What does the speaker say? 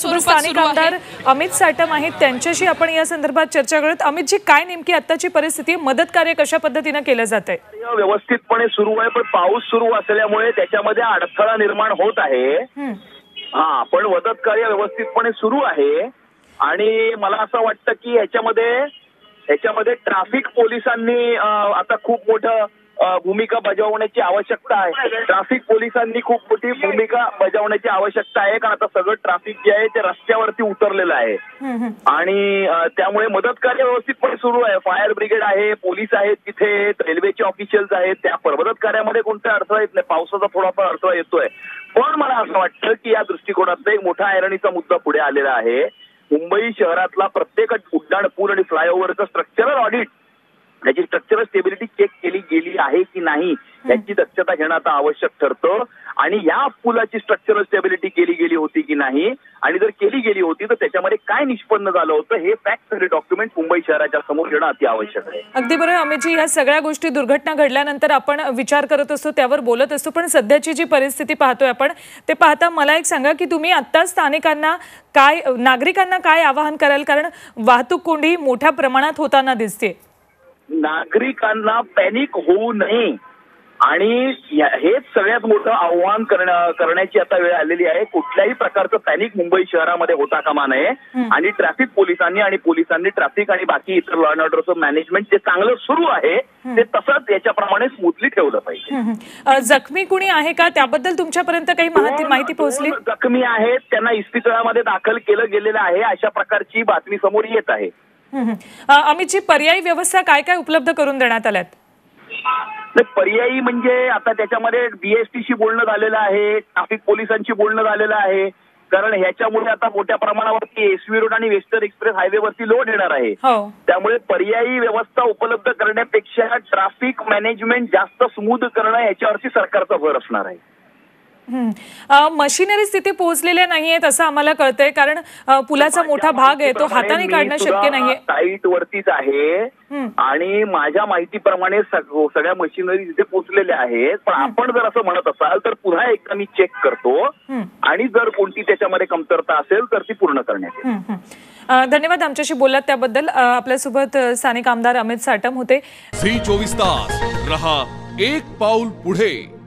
स्थानिक. आमदार अमित साटम आहेत. त्यांच्याशी आपण या संदर्भात चर्चा करूयात अमितजी काय नेमकी आत्ताची परिस्थिती? मदत कार्य कशा पद्धतीनं केलं जात आहे व्यवस्थितपणे सुरू आहे पण पाऊस सुरू असल्यामुळे त्याच्यामध्ये अडथळा निर्माण होत आहे. हा. पण मदत कार्य व्यवस्थितपणे सुरू आहे. आणि मला असं वाटतं की ह्याच्यामध्ये ह्याच्यामध्ये ट्रॅफिक पोलिसांनी आता खूप मोठं भूमिका बजावण्याची आवश्यकता आहे. ट्रॅफिक पोलिसांनी खूप मोठी भूमिका बजावण्याची आवश्यकता आहे. कारण आता सगळं ट्रॅफिक जे आहे ते रस्त्यावरती उतरलेलं आहे. आणि त्यामुळे मदत कार्य व्यवस्थितपणे सुरू आहे. फायर ब्रिगेड आहे पोलीस आहेत तिथे रेल्वेचे ऑफिशियल्स आहेत. त्या मदत कार्यामध्ये कोणता अडथळा येत नाही. पावसाचा थोडाफार अडथळा येतोय. पण मला असं वाटतं की या दृष्टिकोनातला एक मोठा ऐरणीचा मुद्दा पुढे आलेला आहे. मुंबई शहरातला प्रत्येक उड्डाण पूल आणि फ्लायओव्हरचं स्ट्रक्चरल ऑडिट त्याची स्ट्रक्चरल स्टेबिलिटी चेक केली गेली आहे की नाही याची दक्षता घेणं आता आवश्यक ठरतं. आणि या पुलाची स्ट्रक्चरल स्टेबिलिटी केली गेली होती की नाही आणि जर केली गेली होती तर त्याच्यामध्ये काय निष्पन्न झालं होतं हे फॅक्ट सगळे डॉक्युमेंट मुंबई शहराच्या समोर येणं अति आवश्यक आहे. अगदी बरोबर अमितजी या सगळ्या गोष्टी दुर्घटना घडल्यानंतर आपण विचार करत असतो त्यावर बोलत असतो पण सध्याची जी परिस्थिती पाहतोय आपण ते पाहता मला एक सांगा की तुम्ही आत्ता स्थानिकांना काय नागरिकांना काय आवाहन कराल? कारण वाहतूक कोंडी मोठ्या प्रमाणात होताना दिसते नागरिकांना पॅनिक होऊ नये. आणि हेच सगळ्यात मोठं आव्हान करणं- करण्याची आता वेळ आलेली आहे. कुठल्याही प्रकारचं पॅनिक मुंबई शहरामध्ये होता कामा नये. आणि ट्रॅफिक पोलिसांनी आणि पोलिसांनी ट्रॅफिक आणि बाकी इतर लॉ अँड ऑर्डरचं मॅनेजमेंट जे चांगलं सुरू आहे ते तसंच याच्याप्रमाणे स्मूथली ठेवलं पाहिजे. जखमी कुणी आहे का? त्याबद्दल तुमच्यापर्यंत काही माहिती पोहोचली? जखमी आहेत त्यांना इस्पितळामध्ये दाखल केलं गेलेलं आहे अशा प्रकारची बातमी समोर येत आहे. अमितजी पर्यायी व्यवस्था काय काय उपलब्ध करून देण्यात आल्यात? पर्यायी म्हणजे आता त्याच्यामध्ये बीएसटीशी बोलणं झालेलं आहे ट्रॅफिक पोलिसांशी बोलणं झालेलं आहे. कारण ह्याच्यामुळे आता मोठ्या प्रमाणावरती एसवी रोड आणि वेस्टर्न एक्सप्रेस हायवेवरती लोड येणार आहे. हो. त्यामुळे पर्यायी व्यवस्था उपलब्ध करण्यापेक्षा ट्रॅफिक मॅनेजमेंट जास्त स्मूथ करणं याच्यावरती सरकारचा भर असणार आहे. मशिनरीज तिथे पोहोचलेल्या नाहीयेत असं आम्हाला कळतंय कारण पुलाचा मोठा भाग आहे तो हाताने काढणं शक्य नाहीये. साईट वरतीच आहे. आणि माझ्या माहितीप्रमाणे सग- सगळ्या मशिनरी तिथे पोहोचलेल्या आहेत. पण आपण जर असं म्हणत असाल तर पुन्हा एकदा मी चेक करतो. आणि जर कोणती त्याच्यामध्ये कमतरता असेल तर ती पूर्ण करण्यात येईल. धन्यवाद आमच्याशी बोललात त्याबद्दल. आपल्यासोबत स्थानिक आमदार अमित साटम होते. झी चोवीस तास. रहा एक पाऊल पुढे.